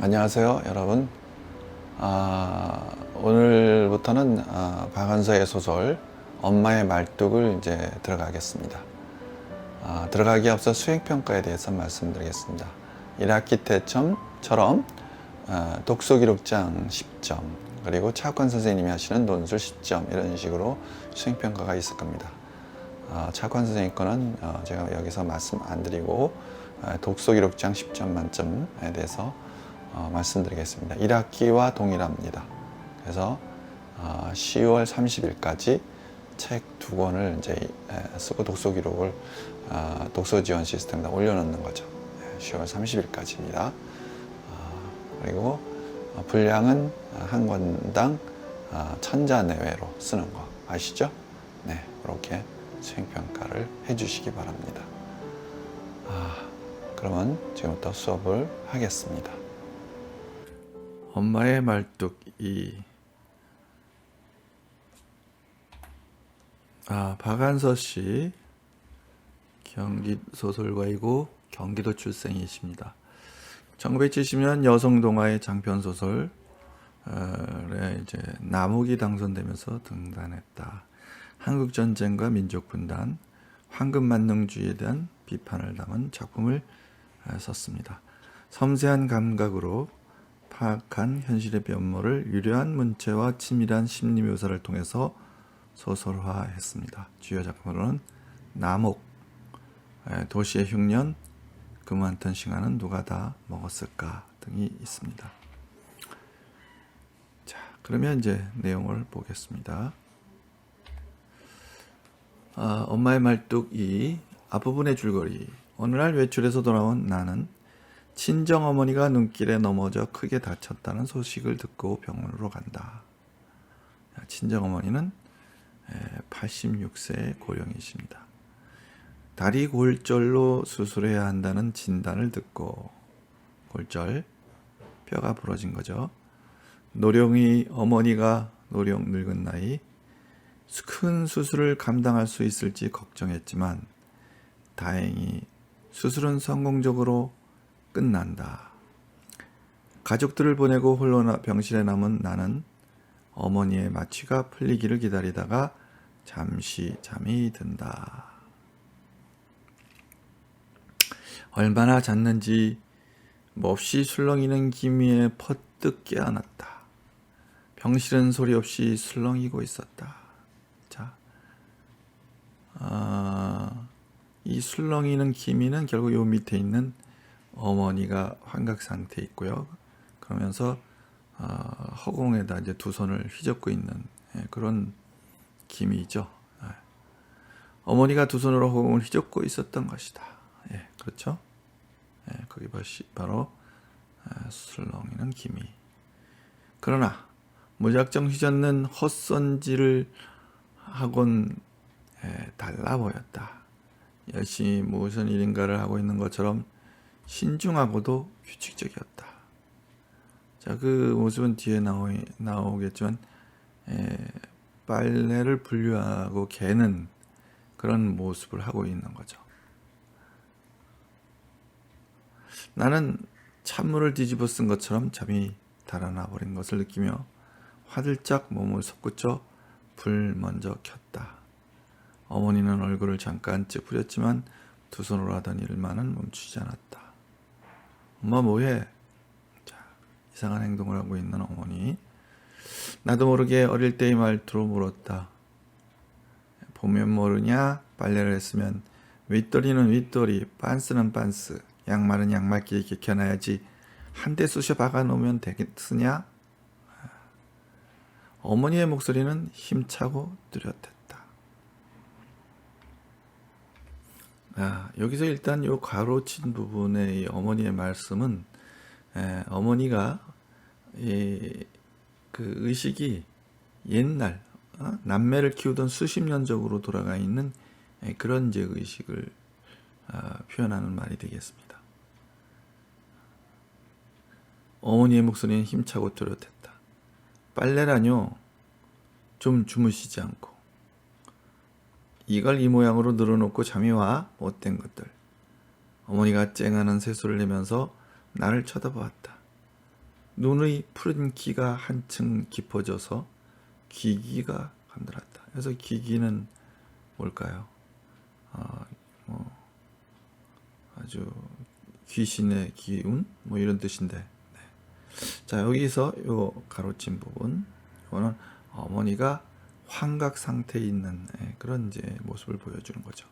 안녕하세요, 여러분. 아, 오늘부터는 아, 박한서의 소설 엄마의 말뚝을 이제 들어가겠습니다. 아, 들어가기 앞서 수행평가에 대해서 말씀드리겠습니다. 1학기 때처럼 아, 독서기록장 10점 그리고 차관 선생님이 하시는 논술 10점 이런 식으로 수행평가가 있을 겁니다. 아, 차관 선생님 거는 어, 제가 여기서 말씀 안 드리고 아, 독서기록장 10점 만점에 대해서 어, 말씀드리겠습니다. 1학기와 동일합니다. 그래서 어, 10월 30일까지 책 두 권을 이제 에, 쓰고 독서 기록을 어, 독서 지원 시스템에다 올려놓는 거죠. 예, 10월 30일까지입니다. 그리고 어, 분량은 한 권당 어, 천자 내외로 쓰는 거 아시죠? 네, 그렇게 수행평가를 해주시기 바랍니다. 아, 그러면 지금부터 수업을 하겠습니다. 엄마의 말뚝 이 아, 박한서 씨 경기 소설가이고 경기도 출생이십니다. 1970년 여성 동화의 장편 소설에 이제 남욱이 당선되면서 등단했다. 한국 전쟁과 민족 분단, 황금 만능주의에 대한 비판을 담은 작품을 아, 썼습니다. 섬세한 감각으로 파악한 현실의 면모를 유려한 문체와 치밀한 심리 묘사를 통해서 소설화했습니다. 주요 작품으로는 남옥, 에, 도시의 흉년, 그 많던 시간은 누가 다 먹었을까 등이 있습니다. 자, 그러면 이제 내용을 보겠습니다. 아, 엄마의 말뚝 2 앞부분의 줄거리 어느 날 외출해서 돌아온 나는 친정 어머니가 눈길에 넘어져 크게 다쳤다는 소식을 듣고 병원으로 간다. 친정 어머니는 86세 고령이십니다. 다리 골절로 수술해야 한다는 진단을 듣고 골절 뼈가 부러진 거죠. 노령이 어머니가 노령 늙은 나이 큰 수술을 감당할 수 있을지 걱정했지만 다행히 수술은 성공적으로 끝난다. 가족들을 보내고 홀로 나- 병실에 남은 나는 어머니의 마취가 풀리기를 기다리다가 잠시 잠이 든다. 얼마나 잤는지 몹시 술렁이는 기미에 퍼뜩 깨어났다. 병실은 소리 없이 술렁이고 있었다. 자, 아, 이 술렁이는 기미는 결국 요 밑에 있는 어머니가 환각 상태에 있고요. 그러면서 어, 허공에다 이제 두 손을 휘젓고 있는 예, 그런 기미죠. 예. 어머니가 두 손으로 허공을 휘젓고 있었던 것이다. 예, 그렇죠? 예, 바시- 바로 아, 술렁이는 기미. 그러나 무작정 휘젓는 헛손질을 하곤 예, 달라 보였다. 열심히 무슨 일인가를 하고 있는 것처럼 신중하고도 규칙적이었다. 자, 그 모습은 뒤에 나오, 나오겠지만, 에, 빨래를 분류하고 개는 그런 모습을 하고 있는 거죠. 나는 찬물을 뒤집어 쓴 것처럼 잠이 달아나 버린 것을 느끼며 화들짝 몸을 솟구쳐 불 먼저 켰다. 어머니는 얼굴을 잠깐 찌푸렸지만 두 손으로 하던 일만은 멈추지 않았다. 엄마 뭐해? 자, 이상한 행동을 하고 있는 어머니. 나도 모르게 어릴 때의 말투로 물었다. 보면 모르냐? 빨래를 했으면 윗도리는 윗도리, 빤스는 빤스, 양말은 양말끼리 개켜놔야지 한 대 쑤셔 박아 놓으면 되겠으냐? 어머니의 목소리는 힘차고 뚜렷했다. 아, 여기서 일단 요 가로친 부분의 이 어머니의 말씀은 에, 어머니가 이, 그 의식이 옛날 어? 남매를 키우던 수십 년적으로 돌아가 있는 에, 그런 이제 의식을 아, 표현하는 말이 되겠습니다. 어머니의 목소리는 힘차고 뚜렷했다. 빨래라뇨. 좀 주무시지 않고. 이걸 이 모양으로 늘어놓고 잠이 와 못된 것들. 어머니가 쨍하는 세수를 내면서 나를 쳐다보았다. 눈의 푸른 기가 한층 깊어져서 기기가 감돌았다. 그래서 기기는 뭘까요? 아, 뭐 아주 귀신의 기운 뭐 이런 뜻인데. 네. 자 여기서 요 가로친 부분, 이거는 어머니가 환각 상태에 있는 예, 그런 이제 모습을 보여주는 거죠.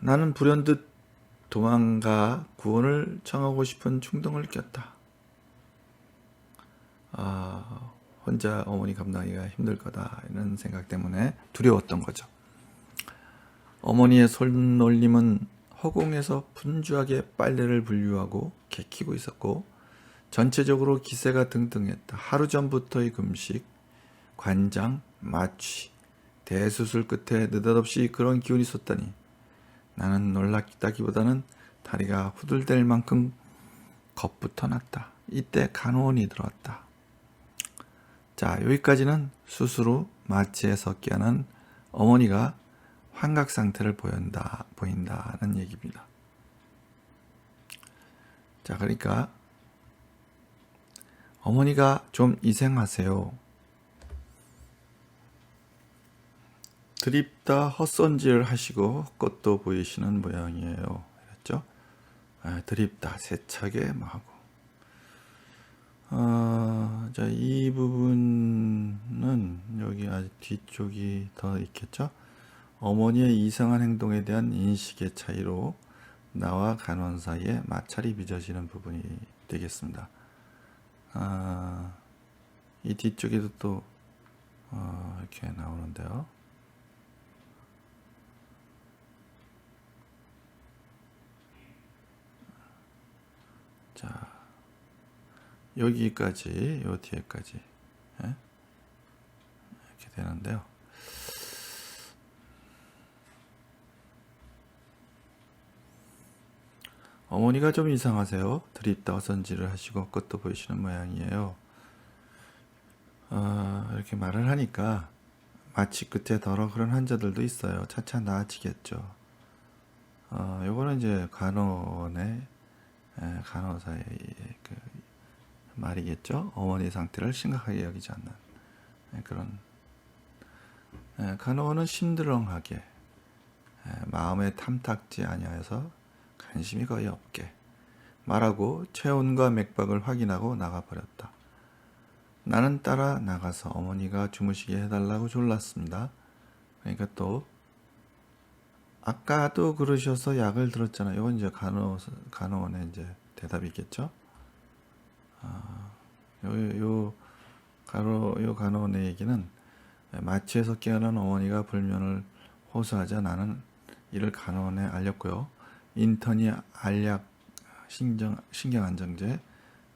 나는 불현듯 도망가 구원을 청하고 싶은 충동을 느꼈다. 아, 혼자 어머니 감당하기가 힘들 거다 이런 생각 때문에 두려웠던 거죠. 어머니의 손놀림은 허공에서 분주하게 빨래를 분류하고 개키고 있었고 전체적으로 기세가 등등했다. 하루 전부터의 금식, 관장, 마취, 대수술 끝에 느닷없이 그런 기운이 솟다니 나는 놀랐다기보다는 다리가 후들댈 만큼 겁부터 났다. 이때 간호원이 들어왔다. 자, 여기까지는 수술 후 마취에서 깨어난 어머니가 환각 상태를 보인다, 보인다는 얘기입니다. 자, 그러니까 어머니가 좀 이생하세요. 드립다 헛손질 하시고 헛것도 보이시는 모양이에요. 그랬죠? 아, 드립다 세차게 뭐 하고. 어, 자, 이 부분은 여기 아직 뒤쪽이 더 있겠죠? 어머니의 이상한 행동에 대한 인식의 차이로 나와 간원 사이에 마찰이 빚어지는 부분이 되겠습니다. 아, 이 뒤쪽에도 또 어, 이렇게 나오는데요. 자, 여기까지, 요 뒤에까지 예? 이렇게 되는데요. 어머니가 좀 이상하세요. 드립다 어선지를 하시고 것도 보이시는 모양이에요. 어, 이렇게 말을 하니까 마취 끝에 더러 그런 환자들도 있어요. 차차 나아지겠죠. 어, 요거는 이제 간호원의 에, 간호사의 그 말이겠죠. 어머니 상태를 심각하게 여기지 않는 에, 그런 에, 간호원은 심드렁하게 에, 마음에 탐탁지 아니하여서 관심이 거의 없게 말하고 체온과 맥박을 확인하고 나가버렸다. 나는 따라 나가서 어머니가 주무시게 해달라고 졸랐습니다. 그러니까 또 아까도 그러셔서 약을 들었잖아요. 이건 이제 간호 간호원의 이제 대답이겠죠. 아, 요, 요 간호 요 간호원의 얘기는 마취에서 깨어난 어머니가 불면을 호소하자 나는 이를 간호원에 알렸고요. 인턴이 알약 신경 신경 안정제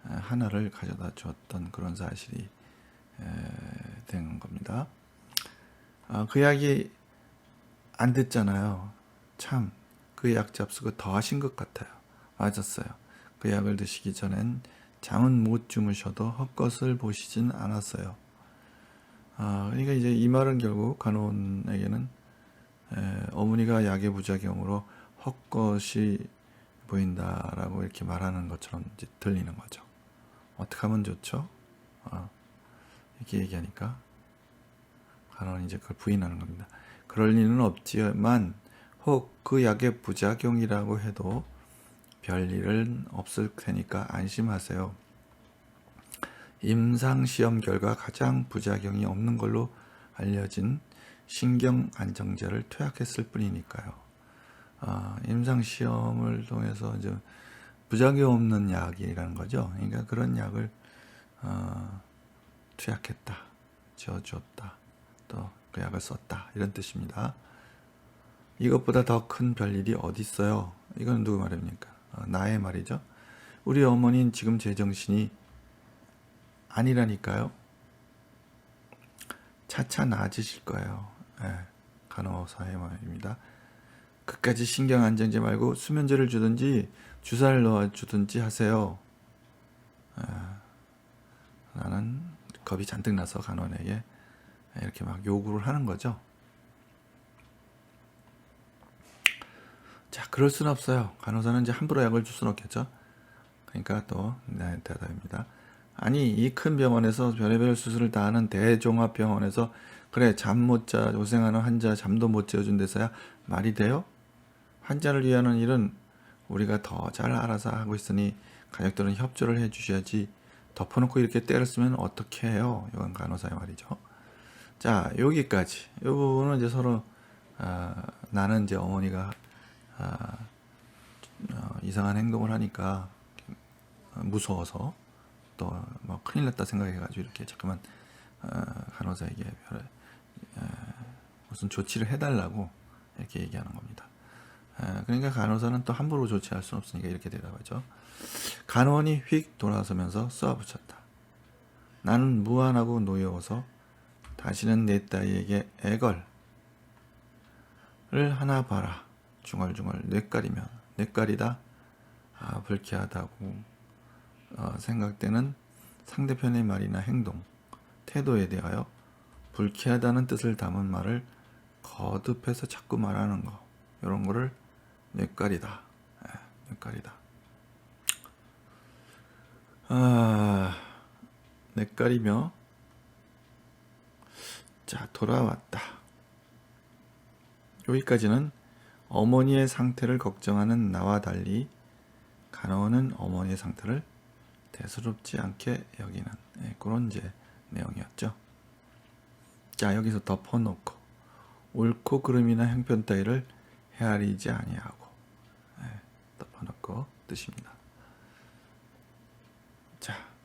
하나를 가져다 주었던 그런 사실이 된 겁니다. 아, 그 약이 안 됐잖아요. 참, 그 약 잡수고 더 하신 것 같아요. 맞았어요. 그 약을 드시기 전엔 잠은 못 주무셔도 헛것을 보시진 않았어요. 아, 그러니까 이제 이 말은 결국 간호원에게는 에, 어머니가 약의 부작용으로 헛것이 보인다라고 이렇게 말하는 것처럼 이제 들리는 거죠. 어떻게 하면 좋죠? 아, 이렇게 얘기하니까 간호원이 이제 그걸 부인하는 겁니다. 그럴 리는 없지만 혹 그 약의 부작용이라고 해도 별일은 없을 테니까 안심하세요. 임상시험 결과 가장 부작용이 없는 걸로 알려진 신경 안정제를 투약했을 뿐이니까요. 아, 임상시험을 통해서 이제 부작용 없는 약이라는 거죠. 그러니까 그런 약을 어, 투약했다, 지어줬다, 또 그 약을 썼다 이런 뜻입니다. 이것보다 더 큰 별일이 어디 있어요? 이건 누구 말입니까? 어, 나의 말이죠. 우리 어머니는 지금 제 정신이 아니라니까요. 차차 나아지실 거예요. 예, 간호사의 말입니다. 끝까지 신경 안정제 말고 수면제를 주든지 주사를 넣어 주든지 하세요. 아, 나는 겁이 잔뜩 나서 간호원에게 이렇게 막 요구를 하는 거죠. 자, 그럴 수는 없어요. 간호사는 이제 함부로 약을 줄 수는 없겠죠. 그러니까 또 네, 대답입니다. 아니 이 큰 병원에서 별의별 수술을 다 하는 대종합병원에서 그래 잠 못 자 고생하는 환자 잠도 못 재워준 데서야 말이 돼요? 환자를 위하는 일은 우리가 더 잘 알아서 하고 있으니 가족들은 협조를 해주셔야지 덮어놓고 이렇게 때를 쓰면 어떻게 해요? 이건 간호사의 말이죠. 자 여기까지 이 부분은 이제 서로 아, 나는 이제 어머니가 아, 어, 이상한 행동을 하니까 어, 무서워서 또 뭐 큰일 났다 생각해가지고 이렇게 잠깐만 어, 간호사에게 별 에, 무슨 조치를 해달라고 이렇게 얘기하는 겁니다. 에, 그러니까 간호사는 또 함부로 조치할 수는 없으니까 이렇게 대답하죠. 간원이 휙 돌아서면서 쏘아붙였다. 나는 무안하고 노여워서 다시는 내 딸에게 애걸을 하나 봐라. 중얼중얼 뇌까리면 뇌까리다. 아 불쾌하다고 어, 생각되는 상대편의 말이나 행동, 태도에 대하여 불쾌하다는 뜻을 담은 말을 거듭해서 자꾸 말하는 거 이런 거를 뇌까리다. 예, 뇌까리다. 아, 뇌까리며 자 돌아왔다. 여기까지는 어머니의 상태를 걱정하는 나와 달리 간호는 어머니의 상태를 대수롭지 않게 여기는 예, 그런 이제 내용이었죠. 자 여기서 덮어놓고 옳고 그름이나 형편 따위를 헤아리지 아니하고 예, 덮어놓고 뜻입니다. 자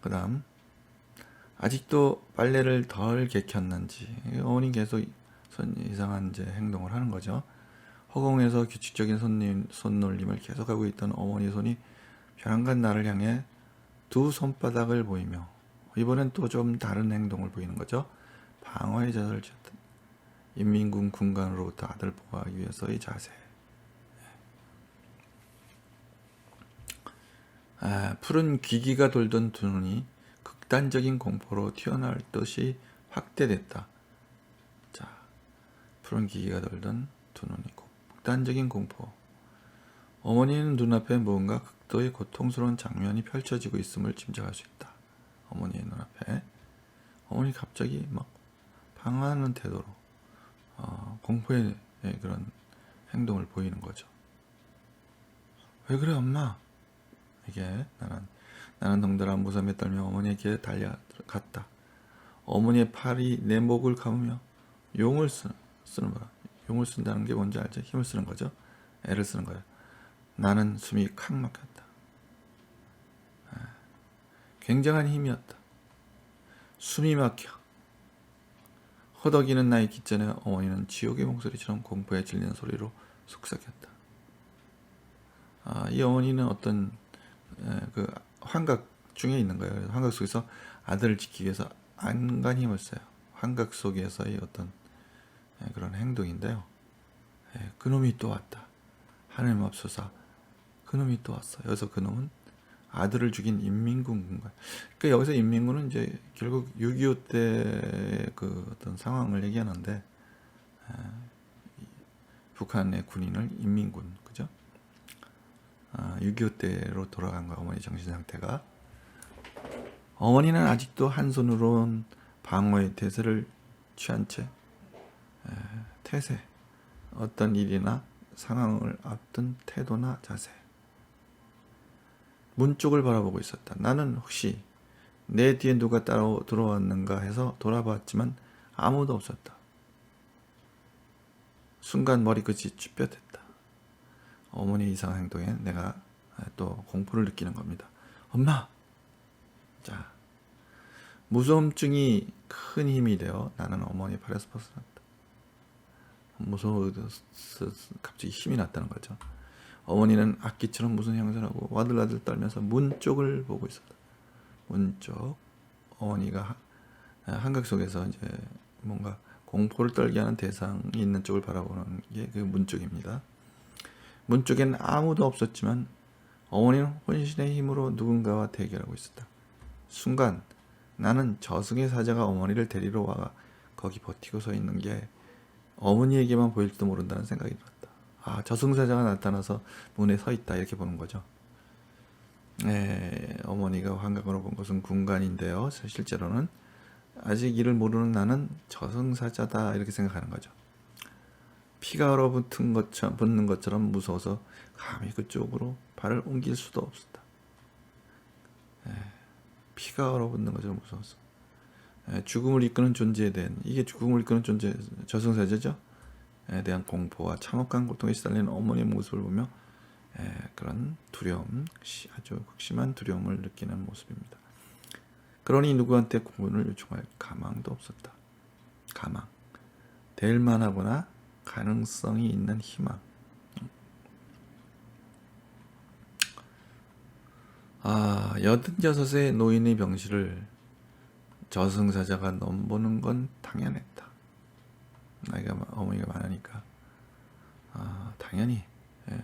그 다음 아직도 빨래를 덜 개켰는지 어머니 계속 손 이상한 이제 행동을 하는 거죠. 허공에서 규칙적인 손님 손놀림을 계속하고 있던 어머니 손이 벼랑간 나를 향해 두 손바닥을 보이며 이번엔 또 좀 다른 행동을 보이는 거죠. 방어의 자세를 취했다. 인민군 군관으로부터 아들 보호하기 위해서의 자세. 아, 푸른 귀기가 돌던 두 눈이 극단적인 공포로 튀어나올 듯이 확대됐다. 자, 푸른 귀기가 돌던 두 눈이 극단적인 공포. 어머니는 눈앞에 무언가 극도의 고통스러운 장면이 펼쳐지고 있음을 짐작할 수 있다. 어머니의 눈앞에 어머니 갑자기 막 방황하는 태도로 어, 공포의 그런 행동을 보이는 거죠. 왜 그래 엄마? 이게 나는 나는 덩달아 무섬에 떨며 어머니에게 달려갔다. 어머니의 팔이 내 목을 감으며 용을 쓰는, 거야. 용을 쓴다는 게 뭔지 알죠? 힘을 쓰는 거죠. 애를 쓰는 거예요. 나는 숨이 칵 막혔다. 아, 굉장한 힘이었다. 숨이 막혀. 허덕이는 나의 기전에 어머니는 지옥의 목소리처럼 공포에 질리는 소리로 속삭였다. 아, 이 어머니는 어떤 에, 그 환각 중에 있는 거예요. 환각 속에서 아들을 지키기 위해서 안간 힘을 써요. 환각 속에서의 어떤 에, 그런 행동인데요. 에, 그놈이 또 왔다. 하늘님 앞서서 그놈이 또 왔어. 여기서 그놈은 아들을 죽인 인민군 군관. 그러니까 여기서 인민군은 이제 결국 6.25 때 그 어떤 상황을 얘기하는데 에, 북한의 군인을 인민군? 아, 6.25 때로 돌아간 거야 어머니 정신 상태가. 어머니는 아직도 한 손으로는 방어의 태세를 취한 채 에, 태세 어떤 일이나 상황을 앞둔 태도나 자세 문 쪽을 바라보고 있었다. 나는 혹시 내 뒤에 누가 따라 들어왔는가 해서 돌아봤지만 아무도 없었다. 순간 머리끝이 쭈뼛했다. 어머니의 이상한 행동에 내가 또 공포를 느끼는 겁니다. 엄마! 자, 무서움증이 큰 힘이 되어 나는 어머니 팔에서 벗어났다. 무서워, 갑자기 힘이 났다는 거죠. 어머니는 악기처럼 무슨 형상하고 와들와들 떨면서 문 쪽을 보고 있었다. 문 쪽. 어머니가 한각 속에서 이제 뭔가 공포를 떨게 하는 대상이 있는 쪽을 바라보는 게 그 문 쪽입니다. 문 쪽엔 아무도 없었지만 어머니는 혼신의 힘으로 누군가와 대결하고 있었다. 순간 나는 저승의 사자가 어머니를 데리러 와 거기 버티고 서 있는 게 어머니에게만 보일지도 모른다는 생각이 들었다. 아, 저승사자가 나타나서 문에 서 있다 이렇게 보는 거죠. 에, 어머니가 환각으로 본 것은 군간인데요. 실제로는 아직 이를 모르는 나는 저승사자다 이렇게 생각하는 거죠. 피가 얼어붙은 것처럼 붙는 것처럼 무서워서 감히 그쪽으로 발을 옮길 수도 없었다. 에, 피가 얼어붙는 것처럼 무서웠어. 에, 죽음을 이끄는 존재에 대한 이게 죽음을 이끄는 존재 저승사자죠. 에 대한 공포와 참혹한 고통에 시달리는 어머니의 모습을 보며 에, 그런 두려움, 시- 아주 극심한 두려움을 느끼는 모습입니다. 그러니 누구한테 구원을 요청할 가망도 없었다. 가망. 될 만하거나 가능성이 있는 희망. 아, 여든여섯의 노인의 병실을 저승사자가 넘보는 건 당연했다. 나이가 마- 어머니가 많으니까. 아, 당연히 예,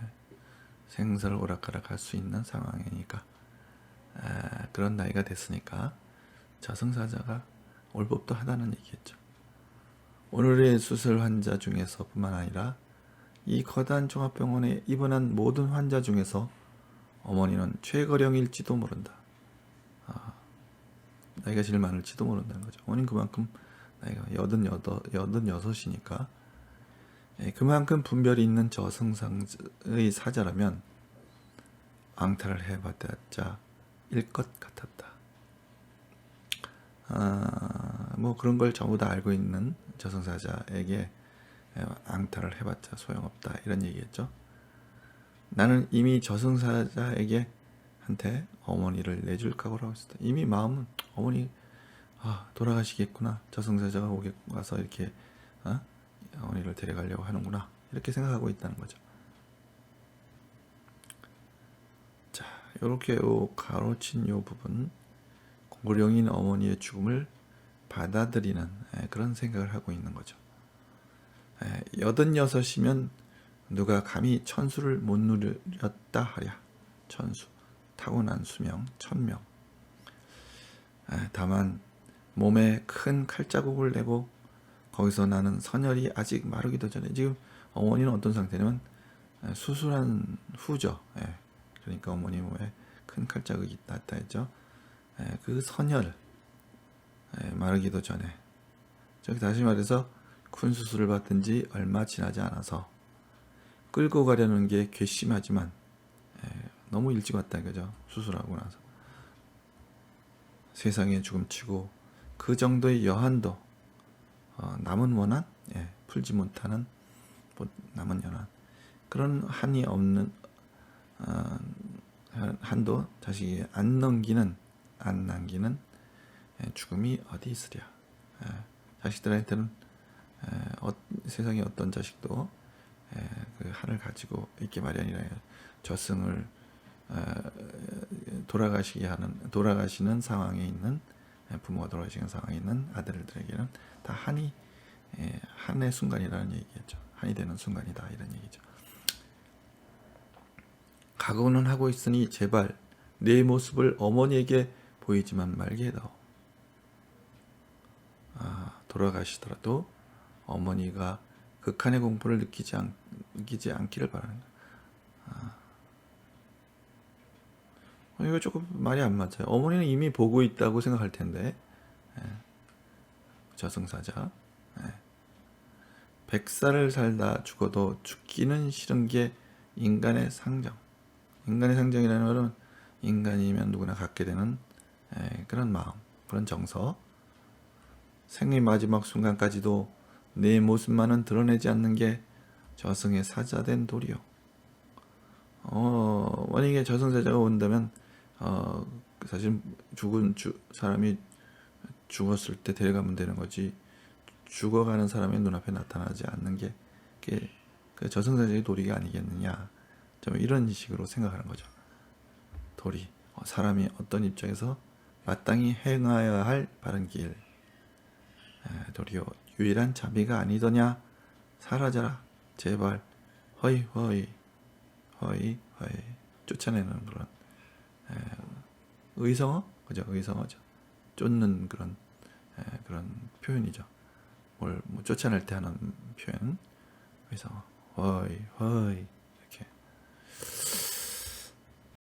생사를 오락가락 할 수 있는 상황이니까 아, 그런 나이가 됐으니까 저승사자가 올 법도 하다는 얘기겠죠. 오늘의 수술 환자 중에서뿐만 아니라 이 거대한 종합병원에 입원한 모든 환자 중에서 어머니는 최거령일지도 모른다. 아, 나이가 제일 많을지도 모른다는 거죠. 어머니는 그만큼 나이가 여든 여덟, 여든 여섯이니까 예, 그만큼 분별이 있는 저승상의 사자라면 앙탈을 해봤자 일 것 같았다. 아, 뭐 그런 걸 전부 다 알고 있는 저승사자에게 예, 앙탈을 해봤자 소용없다 이런 얘기겠죠. 나는 이미 저승사자에게 한테 어머니를 내줄 각오를 하고 있었다. 이미 마음은 어머니 아 돌아가시겠구나 저승사자가 오게 와서 이렇게 어? 어머니를 데려가려고 하는구나 이렇게 생각하고 있다는 거죠. 자 이렇게 요 가로친 요 부분 고령인 어머니의 죽음을 받아들이는 예, 그런 생각을 하고 있는 거죠. 예, 여든여섯이면 누가 감히 천수를 못 누렸다 하랴. 천수. 타고난 수명, 천명. 예, 다만 몸에 큰 칼자국을 내고 거기서 나는 선혈이 아직 마르기도 전에 지금 어머니는 어떤 상태냐면 예, 수술한 후죠. 예, 그러니까 어머니 몸에 큰 칼자국이 했다 했죠. 예, 그 선혈 예, 마르기도 전에. 저기 다시 말해서 큰 수술을 받은 지 얼마 지나지 않아서 끌고 가려는 게 괘씸하지만 예, 너무 일찍 왔다 이거죠? 수술하고 나서. 세상에 죽음치고 그 정도의 여한도 어, 남은 원한? 예, 풀지 못하는 못- 남은 연한. 그런 한이 없는 어, 한- 한도 자식이 안 넘기는 안 남기는 예, 죽음이 어디 있으랴 예, 자식들한테는 에, 어, 세상에 어떤 자식도 에, 그 한을 가지고 있기 마련이라 저승을 에, 돌아가시게 하는 돌아가시는 상황에 있는 에, 부모가 돌아가시는 상황에 있는 아들들에게는 다 한이 에, 한의 순간이라는 얘기겠죠. 한이 되는 순간이다 이런 얘기죠. 각오는 하고 있으니 제발 내 모습을 어머니에게 보이지만 말게 해다오. 아, 돌아가시더라도 어머니가 극한의 공포를 느끼지, 않, 느끼지 않기를 거야. 아. 어, 이거 조금 말이 안 맞아요. 어머니는 이미 보고 있다고 생각할 텐데. 예. 저승사자. 예. 백살을 살다 죽어도 죽기는 싫은 게 인간의 상정. 인간의 상정이라는 말은 인간이면 누구나 갖게 되는 예, 그런 마음, 그런 정서. 생의 마지막 순간까지도 내 모습만은 드러내지 않는 게 저승의 사자된 도리요. 어, 만약에 저승사자가 온다면, 어, 사실 죽은 주, 사람이 죽었을 때 데려가면 되는 거지, 죽어가는 사람의 눈앞에 나타나지 않는 게, 그게 그 저승사자의 도리가 아니겠느냐. 좀 이런 식으로 생각하는 거죠. 도리. 어, 사람이 어떤 입장에서 마땅히 행하여야 할 바른 길. 에, 도리어 유일한 자비가 아니더냐? 사라져라. 제발. 허이 허이. 허이 허이. 쫓아내는 그런 에, 의성어? 그죠? 의성어죠. 쫓는 그런 에, 그런 표현이죠. 뭘 뭐 쫓아낼 때 하는 표현. 의성어. 허이 허이